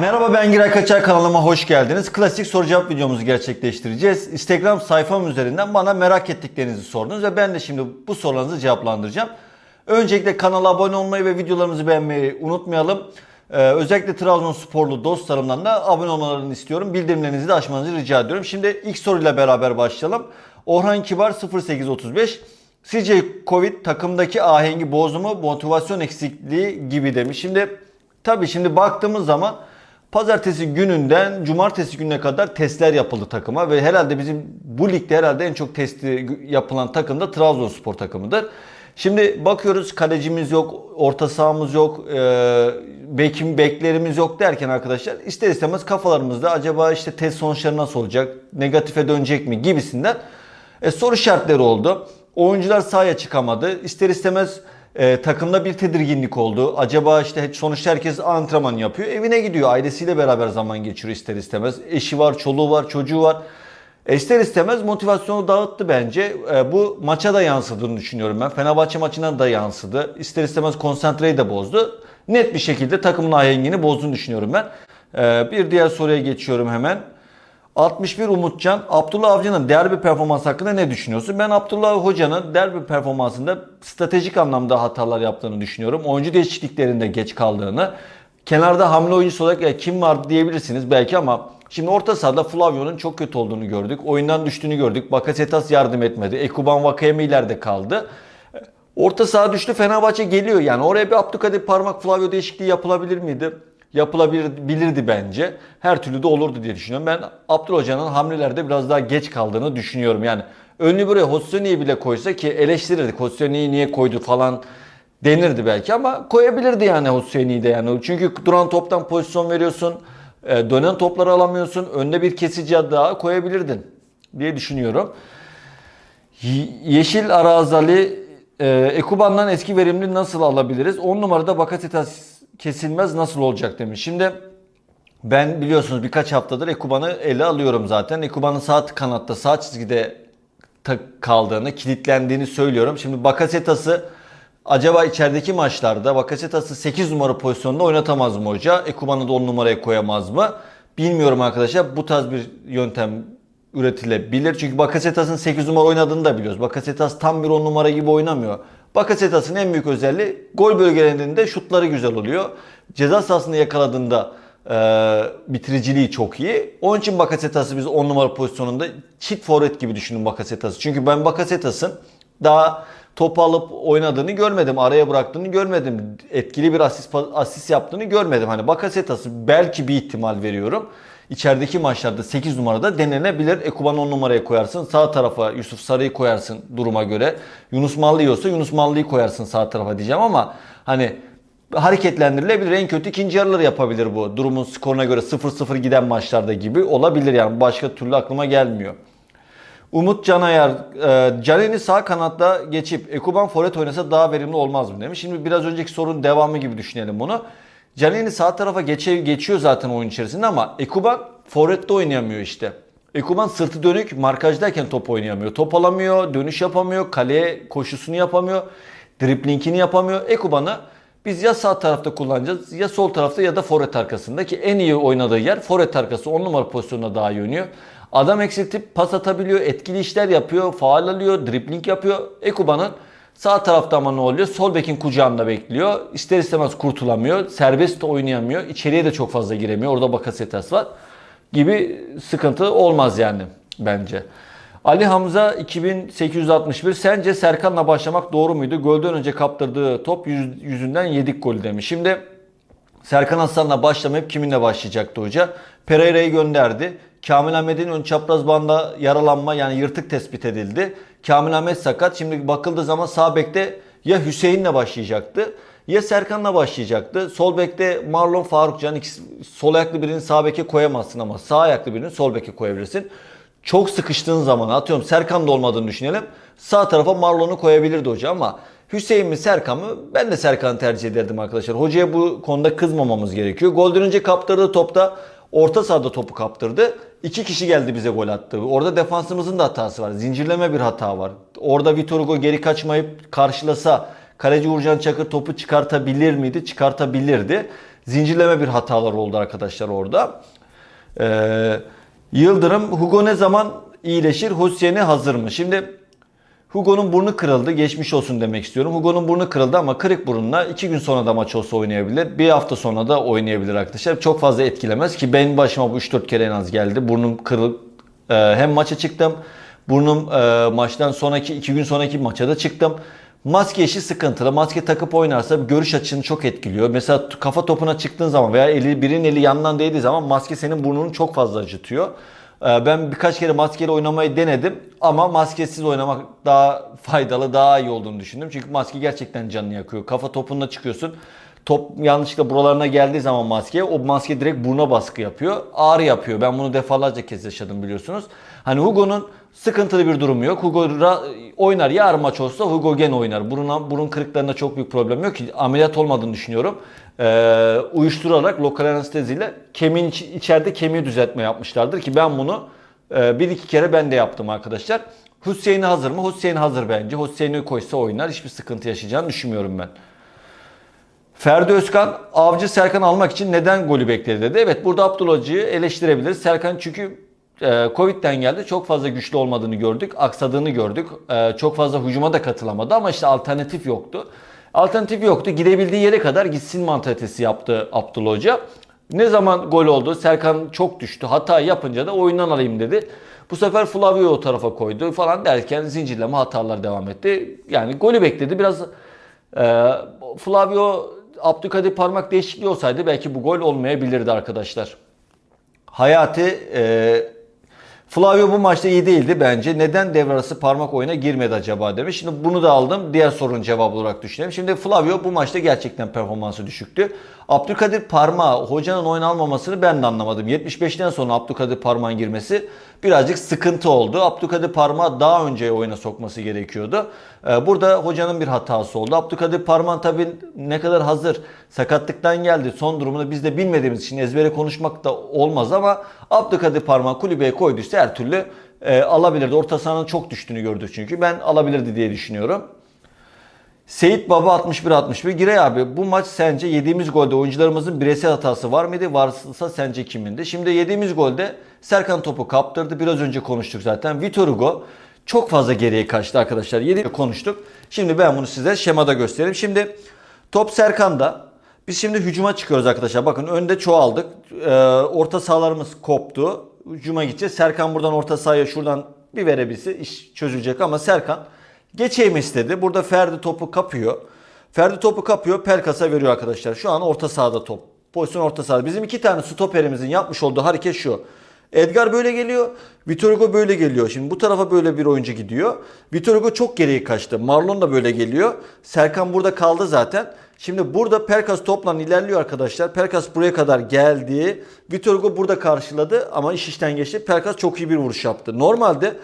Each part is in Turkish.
Merhaba ben Giray Kaçar kanalıma hoş geldiniz. Klasik soru cevap videomuzu gerçekleştireceğiz. Instagram sayfam üzerinden bana merak ettiklerinizi sordunuz ve ben de şimdi bu sorularınızı cevaplandıracağım. Öncelikle kanala abone olmayı ve videolarımızı beğenmeyi unutmayalım. Ee, özellikle Trabzonsporlu dostlarımdan da abone olmalarını istiyorum. Bildirimlerinizi de açmanızı rica ediyorum. Şimdi ilk soruyla beraber başlayalım. Orhan Kibar 0835 Sizce Covid takımdaki ahengi bozdu mu, motivasyon eksikliği gibi demiş. Şimdi tabii şimdi baktığımız zaman pazartesi gününden cumartesi gününe kadar testler yapıldı takıma ve herhalde bizim bu ligde herhalde en çok testi yapılan takım da Trabzonspor takımıdır. Şimdi bakıyoruz kalecimiz yok, orta sahamız yok, e, bekim beklerimiz yok derken arkadaşlar ister istemez kafalarımızda acaba işte test sonuçları nasıl olacak, negatife dönecek mi gibisinden e, soru işaretleri oldu. Oyuncular sahaya çıkamadı. İster istemez e, takımda bir tedirginlik oldu. Acaba işte sonuçta herkes antrenman yapıyor. Evine gidiyor. Ailesiyle beraber zaman geçiriyor ister istemez. Eşi var, çoluğu var, çocuğu var. İster istemez motivasyonu dağıttı bence. E, bu maça da yansıdığını düşünüyorum ben. Fenerbahçe maçına da yansıdı. İster istemez konsantreyi de bozdu. Net bir şekilde takımın ahengini bozduğunu düşünüyorum ben. E, bir diğer soruya geçiyorum hemen. 61 Umutcan, Abdullah Avcı'nın derbi performansı hakkında ne düşünüyorsun? Ben Abdullah Hoca'nın derbi performansında stratejik anlamda hatalar yaptığını düşünüyorum. Oyuncu değişikliklerinde geç kaldığını. Kenarda hamle oyuncusu olarak ya kim var diyebilirsiniz belki ama şimdi orta sahada Flavio'nun çok kötü olduğunu gördük. Oyundan düştüğünü gördük. Bakasetas yardım etmedi. Ekuban Vakayeme ileride kaldı. Orta saha düştü Fenerbahçe geliyor yani oraya bir Abdülkadir parmak Flavio değişikliği yapılabilir miydi? Yapılabilirdi bence. Her türlü de olurdu diye düşünüyorum. Ben Abdül Hoca'nın hamlelerde biraz daha geç kaldığını düşünüyorum. Yani önlü buraya Hossoni'yi bile koysa ki eleştirirdik. Hossoni'yi niye koydu falan denirdi belki ama koyabilirdi yani Hossoni'yi de yani. Çünkü duran toptan pozisyon veriyorsun. e, Dönen topları alamıyorsun. Önde bir kesici daha koyabilirdin diye düşünüyorum. Yeşil Arazali e, Ekuban'dan eski verimli nasıl alabiliriz? 10 numarada Bakasetas kesilmez nasıl olacak demiş. Şimdi ben biliyorsunuz birkaç haftadır Ekuban'ı ele alıyorum zaten. Ekuban'ın sağ kanatta sağ çizgide kaldığını, kilitlendiğini söylüyorum. Şimdi Bakasetas'ı acaba içerideki maçlarda Bakasetas'ı 8 numara pozisyonda oynatamaz mı hoca? Ekuban'ı da 10 numaraya koyamaz mı? Bilmiyorum arkadaşlar. Bu tarz bir yöntem üretilebilir. Çünkü Bakasetas'ın 8 numara oynadığını da biliyoruz. Bakasetas tam bir 10 numara gibi oynamıyor. Bakasetas'ın en büyük özelliği gol bölgelerinde şutları güzel oluyor. Ceza sahasında yakaladığında e, bitiriciliği çok iyi. Onun için Bakasetas'ı biz 10 numara pozisyonunda çift forvet gibi düşünün Bakasetas'ı. Çünkü ben Bakasetas'ın daha topu alıp oynadığını görmedim. Araya bıraktığını görmedim. Etkili bir asist, asist yaptığını görmedim. Hani Bakasetas'ı belki bir ihtimal veriyorum. İçerideki maçlarda 8 numarada denenebilir. Ekuban 10 numaraya koyarsın. Sağ tarafa Yusuf Sarı'yı koyarsın duruma göre. Yunus Mallı yiyorsa Yunus Mallı'yı koyarsın sağ tarafa diyeceğim ama hani hareketlendirilebilir. En kötü ikinci yarıları yapabilir bu. Durumun skoruna göre 0-0 giden maçlarda gibi olabilir yani. Başka türlü aklıma gelmiyor. Umut Canayar, e, Caner'i sağ kanatta geçip Ekuban forvet oynasa daha verimli olmaz mı demiş. Şimdi biraz önceki sorunun devamı gibi düşünelim bunu. Caner'i sağ tarafa geçe, geçiyor zaten oyun içerisinde ama Ekuban forvette oynayamıyor işte. Ekuban sırtı dönük markajdayken top oynayamıyor. Top alamıyor, dönüş yapamıyor, kaleye koşusunu yapamıyor, driplingini yapamıyor. Ekuban'ı biz ya sağ tarafta kullanacağız ya sol tarafta ya da forvet arkasında ki en iyi oynadığı yer forvet arkası 10 numara pozisyonuna daha iyi oynuyor. Adam eksiltip pas atabiliyor, etkili işler yapıyor, faal alıyor, dribling yapıyor. Ekuban'ın sağ tarafta ama ne oluyor? Sol bekin kucağında bekliyor. İster istemez kurtulamıyor. Serbest de oynayamıyor. İçeriye de çok fazla giremiyor. Orada Bakasetas var. Gibi sıkıntı olmaz yani bence. Ali Hamza 2861 sence Serkan'la başlamak doğru muydu? Golden önce kaptırdığı top yüz- yüzünden yedik golü demiş. Şimdi Serkan Aslan'la başlamayıp kiminle başlayacaktı hoca? Pereira'yı gönderdi. Kamil Ahmet'in ön çapraz banda yaralanma yani yırtık tespit edildi. Kamil Ahmet sakat. Şimdi bakıldığı zaman sağ bekte ya Hüseyin'le başlayacaktı ya Serkan'la başlayacaktı. Sol bekte Marlon Farukcan ikisi, sol ayaklı birini sağ beke koyamazsın ama sağ ayaklı birini sol beke koyabilirsin. Çok sıkıştığın zaman atıyorum Serkan da olmadığını düşünelim. Sağ tarafa Marlon'u koyabilirdi hoca ama Hüseyin mi Serkan mı? Ben de Serkan'ı tercih ederdim arkadaşlar. Hocaya bu konuda kızmamamız gerekiyor. Golden önce kaptırdığı topta orta sahada topu kaptırdı. İki kişi geldi bize gol attı. Orada defansımızın da hatası var. Zincirleme bir hata var. Orada Vitor Hugo geri kaçmayıp karşılasa kaleci Uğurcan Çakır topu çıkartabilir miydi? Çıkartabilirdi. zincirleme bir hatalar oldu arkadaşlar orada. Ee, Yıldırım Hugo ne zaman iyileşir? Hüseyin'e hazır mı? Şimdi Hugo'nun burnu kırıldı. Geçmiş olsun demek istiyorum. Hugo'nun burnu kırıldı ama kırık burunla 2 gün sonra da maç olsa oynayabilir. Bir hafta sonra da oynayabilir arkadaşlar. Çok fazla etkilemez ki benim başıma bu 3-4 kere en az geldi. Burnum kırık. Ee, hem maça çıktım. Burnum e, maçtan sonraki 2 gün sonraki maça da çıktım. Maske işi sıkıntılı. Maske takıp oynarsa görüş açını çok etkiliyor. Mesela kafa topuna çıktığın zaman veya eli, birinin eli yandan değdiği zaman maske senin burnunu çok fazla acıtıyor. Ee, Ben birkaç kere maskeyle oynamayı denedim ama maskesiz oynamak daha faydalı, daha iyi olduğunu düşündüm. Çünkü maske gerçekten canını yakıyor. Kafa topunda çıkıyorsun. Top yanlışlıkla buralarına geldiği zaman maskeye o maske direkt buruna baskı yapıyor. Ağrı yapıyor. Ben bunu defalarca kez yaşadım biliyorsunuz. Hani Hugo'nun sıkıntılı bir durumu yok. Hugo oynar. Yarın maç olsa Hugo gene oynar. Burun, burun kırıklarında çok büyük problem yok ki. Ameliyat olmadığını düşünüyorum. Ee, uyuşturarak lokal anesteziyle kemiğin iç- içeride kemiği düzeltme yapmışlardır ki ben bunu e, bir iki kere ben de yaptım arkadaşlar. Hüseyin hazır mı? Hüseyin hazır bence. Hüseyin'i koysa oynar. Hiçbir sıkıntı yaşayacağını düşünmüyorum ben. Ferdi Özkan avcı Serkan almak için neden golü bekledi dedi. Evet burada Abdullah Hoca'yı eleştirebiliriz. Serkan çünkü e, Covid'den geldi. Çok fazla güçlü olmadığını gördük. Aksadığını gördük. E, çok fazla hücuma da katılamadı ama işte alternatif yoktu. Alternatif yoktu. Gidebildiği yere kadar gitsin mantalitesi yaptı Abdullah Hoca. Ne zaman gol oldu? Serkan çok düştü. Hata yapınca da oyundan alayım dedi. Bu sefer Flavio o tarafa koydu falan derken zincirleme hatalar devam etti. Yani golü bekledi. Biraz ee, Flavio Abdülkadir parmak değişikliği olsaydı belki bu gol olmayabilirdi arkadaşlar. Hayati e, Flavio bu maçta iyi değildi bence. Neden devre arası parmak oyuna girmedi acaba demiş. Şimdi bunu da aldım. Diğer sorunun cevabı olarak düşünelim. Şimdi Flavio bu maçta gerçekten performansı düşüktü. Abdülkadir parmağı hocanın oyun almamasını ben de anlamadım. 75'ten sonra Abdülkadir parmağın girmesi birazcık sıkıntı oldu. Abdülkadir parmağı daha önce oyuna sokması gerekiyordu. Ee, Burada hocanın bir hatası oldu. Abdülkadir parmağın tabii ne kadar hazır sakatlıktan geldi. Son durumunu biz de bilmediğimiz için ezbere konuşmak da olmaz ama Abdülkadir parmağı kulübeye koyduysa her türlü e, alabilirdi. Orta sahanın çok düştüğünü gördük çünkü. Ben alabilirdi diye düşünüyorum. Seyit Baba 61-61. Girey abi bu maç sence yediğimiz golde oyuncularımızın bireysel hatası var mıydı? Varsa sence kimindi? Şimdi yediğimiz golde Serkan topu kaptırdı. Biraz önce konuştuk zaten. Vitor Hugo çok fazla geriye kaçtı arkadaşlar. Yedi konuştuk. Şimdi ben bunu size şemada göstereyim. Şimdi top Serkan'da. Biz şimdi hücuma çıkıyoruz arkadaşlar. Bakın önde çoğaldık. Ee, orta sahalarımız koptu. Hücuma gideceğiz. Serkan buradan orta sahaya şuradan bir verebilse iş çözülecek ama Serkan Geçeyim istedi. Burada Ferdi topu kapıyor. Ferdi topu kapıyor. Pelkas'a veriyor arkadaşlar. Şu an orta sahada top. Pozisyon orta sahada. Bizim iki tane stoperimizin yapmış olduğu hareket şu. Edgar böyle geliyor. Vitor Hugo böyle geliyor. Şimdi bu tarafa böyle bir oyuncu gidiyor. Vitor Hugo çok geriye kaçtı. Marlon da böyle geliyor. Serkan burada kaldı zaten. Şimdi burada Pelkas topla ilerliyor arkadaşlar. Pelkas buraya kadar geldi. Vitor Hugo burada karşıladı ama iş işten geçti. Pelkas çok iyi bir vuruş yaptı. Normalde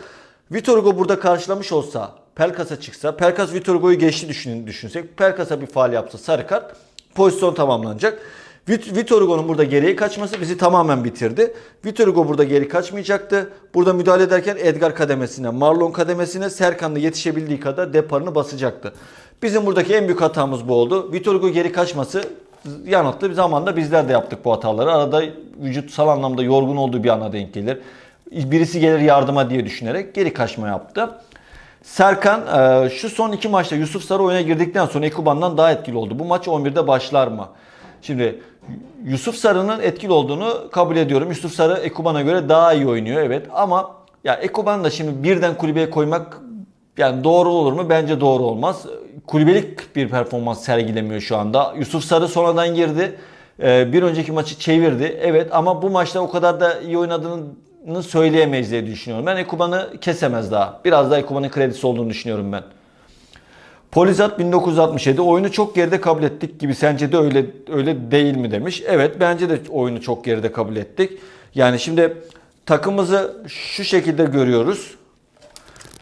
Vitor Hugo burada karşılamış olsa Pelkas'a çıksa, Pelkas Vitor Hugo'yu geçti düşün, düşünsek, Pelkas'a bir faal yapsa sarı kart, pozisyon tamamlanacak. Vit- Vitor Hugo'nun burada geriye kaçması bizi tamamen bitirdi. Vitor Hugo burada geri kaçmayacaktı. Burada müdahale ederken Edgar kademesine, Marlon kademesine Serkan'la yetişebildiği kadar deparını basacaktı. Bizim buradaki en büyük hatamız bu oldu. Vitor Hugo geri kaçması yanılttı. Bir zamanda bizler de yaptık bu hataları. Arada vücutsal anlamda yorgun olduğu bir ana denk gelir. Birisi gelir yardıma diye düşünerek geri kaçma yaptı. Serkan e, şu son iki maçta Yusuf Sarı oyuna girdikten sonra Ekuban'dan daha etkili oldu. Bu maç 11'de başlar mı? Şimdi Yusuf Sarı'nın etkili olduğunu kabul ediyorum. Yusuf Sarı Ekuban'a göre daha iyi oynuyor evet ama ya Ekuban da şimdi birden kulübeye koymak yani doğru olur mu? Bence doğru olmaz. Kulübelik bir performans sergilemiyor şu anda. Yusuf Sarı sonradan girdi. E, bir önceki maçı çevirdi. Evet ama bu maçta o kadar da iyi oynadığını söyleyemeyiz diye düşünüyorum. Ben Ekuban'ı kesemez daha. Biraz daha Ekuban'ın kredisi olduğunu düşünüyorum ben. Polizat 1967 oyunu çok geride kabul ettik gibi sence de öyle öyle değil mi demiş. Evet bence de oyunu çok geride kabul ettik. Yani şimdi takımımızı şu şekilde görüyoruz.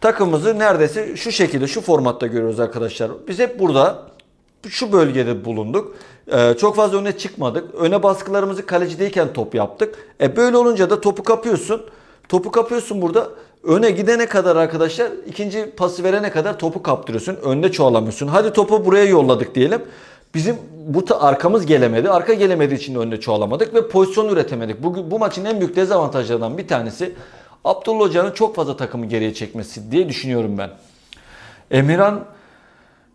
Takımımızı neredeyse şu şekilde şu formatta görüyoruz arkadaşlar. Biz hep burada şu bölgede bulunduk. Ee, çok fazla öne çıkmadık. Öne baskılarımızı kalecideyken top yaptık. E böyle olunca da topu kapıyorsun. Topu kapıyorsun burada. Öne gidene kadar arkadaşlar ikinci pası verene kadar topu kaptırıyorsun. Önde çoğalamıyorsun. Hadi topu buraya yolladık diyelim. Bizim bu arkamız gelemedi. Arka gelemediği için de önüne çoğalamadık ve pozisyon üretemedik. Bu, bu maçın en büyük dezavantajlarından bir tanesi Abdullah Hoca'nın çok fazla takımı geriye çekmesi diye düşünüyorum ben. Emirhan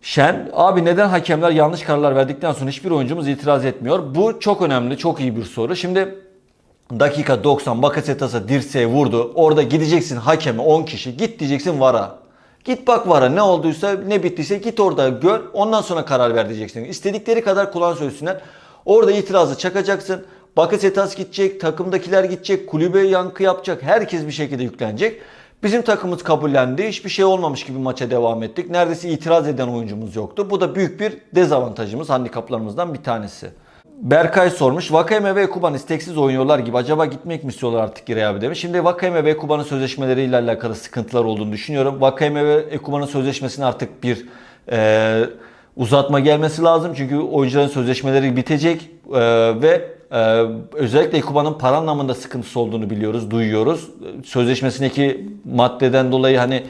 Şen, abi neden hakemler yanlış kararlar verdikten sonra hiçbir oyuncumuz itiraz etmiyor? Bu çok önemli, çok iyi bir soru. Şimdi dakika 90 Bakasetas'a dirseğe vurdu. Orada gideceksin hakeme 10 kişi. Git diyeceksin VAR'a. Git bak VAR'a ne olduysa ne bittiyse git orada gör. Ondan sonra karar ver diyeceksin. İstedikleri kadar kulağın söylesinler. Orada itirazı çakacaksın. Bakasetas gidecek, takımdakiler gidecek, kulübe yankı yapacak. Herkes bir şekilde yüklenecek. Bizim takımımız kabullendi. Hiçbir şey olmamış gibi maça devam ettik. Neredeyse itiraz eden oyuncumuz yoktu. Bu da büyük bir dezavantajımız, handikaplarımızdan bir tanesi. Berkay sormuş. Vakayeme ve Ekuban isteksiz oynuyorlar gibi. Acaba gitmek mi istiyorlar artık abi demiş. Şimdi Vakayeme ve Ekuban'ın sözleşmeleriyle alakalı sıkıntılar olduğunu düşünüyorum. Vakayeme ve Ekuban'ın sözleşmesine artık bir e, uzatma gelmesi lazım. Çünkü oyuncuların sözleşmeleri bitecek e, ve ee, özellikle Ekuban'ın para anlamında sıkıntısı olduğunu biliyoruz, duyuyoruz. Sözleşmesindeki maddeden dolayı hani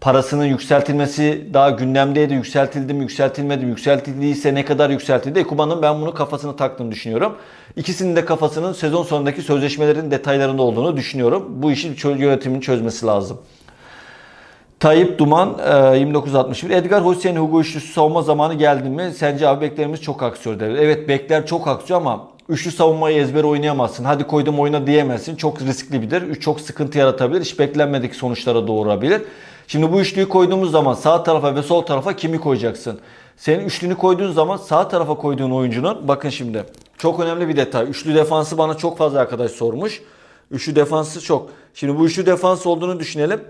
parasının yükseltilmesi daha gündemdeydi. Yükseltildi mi, yükseltilmedi mi? Yükseltildiyse ne kadar yükseltildi? Ekuban'ın ben bunu kafasına taktığını düşünüyorum. İkisinin de kafasının sezon sonundaki sözleşmelerin detaylarında olduğunu düşünüyorum. Bu işi yönetimin çözmesi lazım. Tayyip Duman e, 2961. Edgar Hüseyin Hugo üçlüsü savunma zamanı geldi mi? Sence abi beklerimiz çok aksıyor der. Evet bekler çok aksıyor ama üçlü savunmayı ezber oynayamazsın. Hadi koydum oyna diyemezsin. Çok riskli bilir. Çok sıkıntı yaratabilir. Hiç beklenmedik sonuçlara doğurabilir. Şimdi bu üçlüyü koyduğumuz zaman sağ tarafa ve sol tarafa kimi koyacaksın? Senin üçlünü koyduğun zaman sağ tarafa koyduğun oyuncunun bakın şimdi çok önemli bir detay. Üçlü defansı bana çok fazla arkadaş sormuş. Üçlü defansı çok. Şimdi bu üçlü defans olduğunu düşünelim.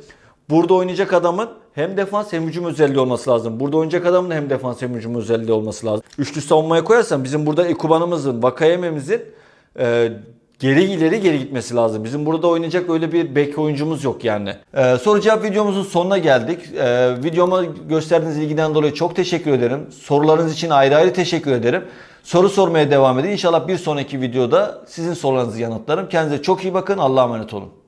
Burada oynayacak adamın hem defans hem hücum özelliği olması lazım. Burada oynayacak adamın hem defans hem hücum özelliği olması lazım. Üçlü savunmaya koyarsan bizim burada Ekuban'ımızın, Vakayeme'mizin e, geri ileri geri gitmesi lazım. Bizim burada oynayacak öyle bir bek oyuncumuz yok yani. E, soru cevap videomuzun sonuna geldik. E, videoma gösterdiğiniz ilgiden dolayı çok teşekkür ederim. Sorularınız için ayrı ayrı teşekkür ederim. Soru sormaya devam edin. İnşallah bir sonraki videoda sizin sorularınızı yanıtlarım. Kendinize çok iyi bakın. Allah'a emanet olun.